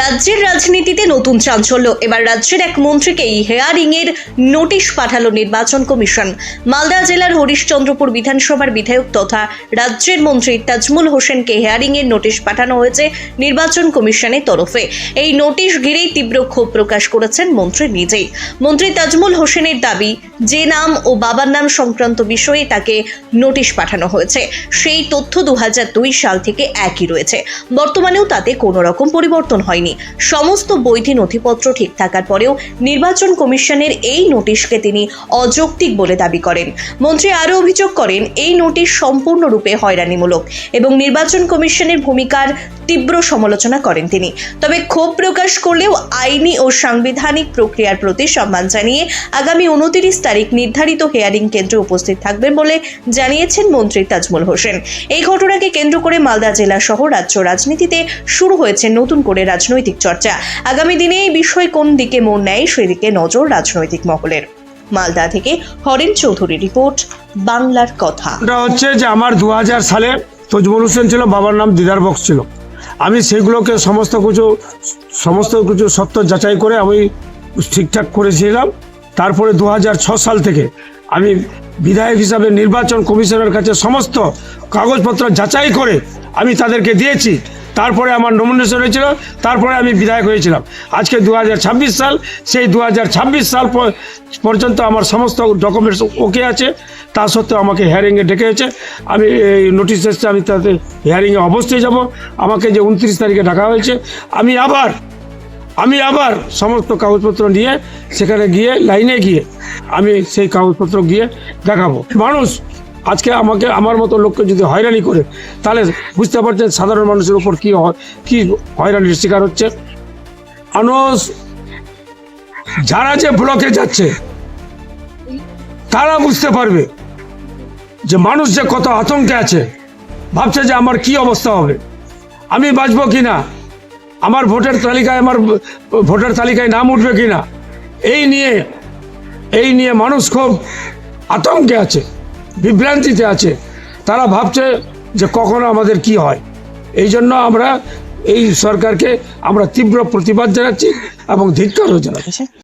রাজ্যের রাজনীতিতে নতুন চাঞ্চল্য। এবার রাজ্যের এক মন্ত্রীকেই হেয়ারিং এর নোটিশ পাঠালো নির্বাচন কমিশন। মালদা জেলার হরিশ্চন্দ্রপুর বিধানসভার বিধায়ক তথা রাজ্যের মন্ত্রী তাজমুল হোসেনকে হেয়ারিং এর নোটিশ পাঠানো হয়েছে নির্বাচন কমিশনের তরফে। এই নোটিশ ঘিরেই তীব্র ক্ষোভ প্রকাশ করেছেন মন্ত্রী নিজেই। মন্ত্রী তাজমুল হোসেনের দাবি, যে নাম ও বাবার নাম সংক্রান্ত বিষয়ে তাকে নোটিশ পাঠানো হয়েছে, সেই তথ্য দু হাজার দুই সাল থেকে একই রয়েছে। বর্তমানেও তাতে কোনো রকম পরিবর্তন হয়নি। সমস্ত বৈধি নথিপত্র ঠিক থাকার পরেও নির্বাচন কমিশনের এই নোটিশকে তিনি অযৌক্তিক বলে দাবি করেন। মন্ত্রী আরও অভিযোগ করেন, এই নোটিশ সম্পূর্ণরূপে হয়রানিমূলক এবং নির্বাচন কমিশনের ভূমিকার তীব্র সমালোচনা করেন তিনি। তবে ক্ষোভ প্রকাশ করলেও আইনি ও সাংবিধানিক প্রক্রিয়ার প্রতি সম্মান জানিয়ে আগামী উনতিরিশ তারিখ নির্ধারিত হেয়ারিং কেন্দ্রে উপস্থিত থাকবেন বলে জানিয়েছেন মন্ত্রী তাজমুল হোসেন। এই ঘটনাকে কেন্দ্র করে মালদা জেলা সহ রাজ্য রাজনীতিতে শুরু হয়েছে নতুন করে রাজনৈতিক চর্চা। আগামী দিনে এই বিষয় কোন দিকে মন নেয় সেদিকে নজর রাজনৈতিক মহলের। মালদা থেকে হরেন চৌধুরী রিপোর্ট, বাংলার কথা। হচ্ছে যে আমার দু সালে তজমুল হোসেন ছিল, বাবার নাম দিদার বক্স ছিল। আমি সেগুলোকে সমস্ত কিছু সমস্ত কিছু সত্য যাচাই করে আমি ঠিকঠাক করেছিলাম। তারপরে দু সাল থেকে আমি বিধায়ক হিসাবে নির্বাচন কমিশনের কাছে সমস্ত কাগজপত্র যাচাই করে আমি তাদেরকে দিয়েছি। তারপরে আমার নমিনেশন হয়েছিল, তারপরে আমি বিধায়ক হয়েছিলাম। আজকে দু হাজার ছাব্বিশ সাল, সেই দু হাজার ছাব্বিশ সাল পর্যন্ত আমার সমস্ত ডকুমেন্টস ওকে আছে। তা সত্ত্বেও আমাকে হিয়ারিংয়ে ডেকেছে আমি এই নোটিশ এসছে, আমি তাতে হিয়ারিংয়ে অবশ্যই যাব। আমাকে যে উনত্রিশ তারিখে ডাকা হয়েছে, আমি আবার আমি আবার সমস্ত কাগজপত্র নিয়ে সেখানে গিয়ে লাইনে গিয়ে আমি সেই কাগজপত্র গিয়ে দেখাবো। মানুষ আজকে আমাকে, আমার মতো লোককে যদি হয়রানি করে, তাহলে বুঝতে পারছেন সাধারণ মানুষের উপর কী কী হয়রানির শিকার হচ্ছে। মানুষ যারা যে ব্লকে যাচ্ছে, তারা বুঝতে পারবে যে মানুষ যে কত আতঙ্কে আছে, ভাবছে যে আমার কি অবস্থা হবে। আমি বাঁচবো কি না? আমার ভোটের তালিকায় আমার, ভোটার তালিকায় নাম উঠবে কি না? এই নিয়ে এই নিয়ে মানুষ খুব আতঙ্কে আছে। বিভ্রান্তিতে আছে। তারা ভাবছে যে কখন আমাদের কি হয়। এই জন্য আমরা এই সরকারকে আমরা তীব্র প্রতিবাদ জানাচ্ছি এবং ধিক্কারও জানাচ্ছি।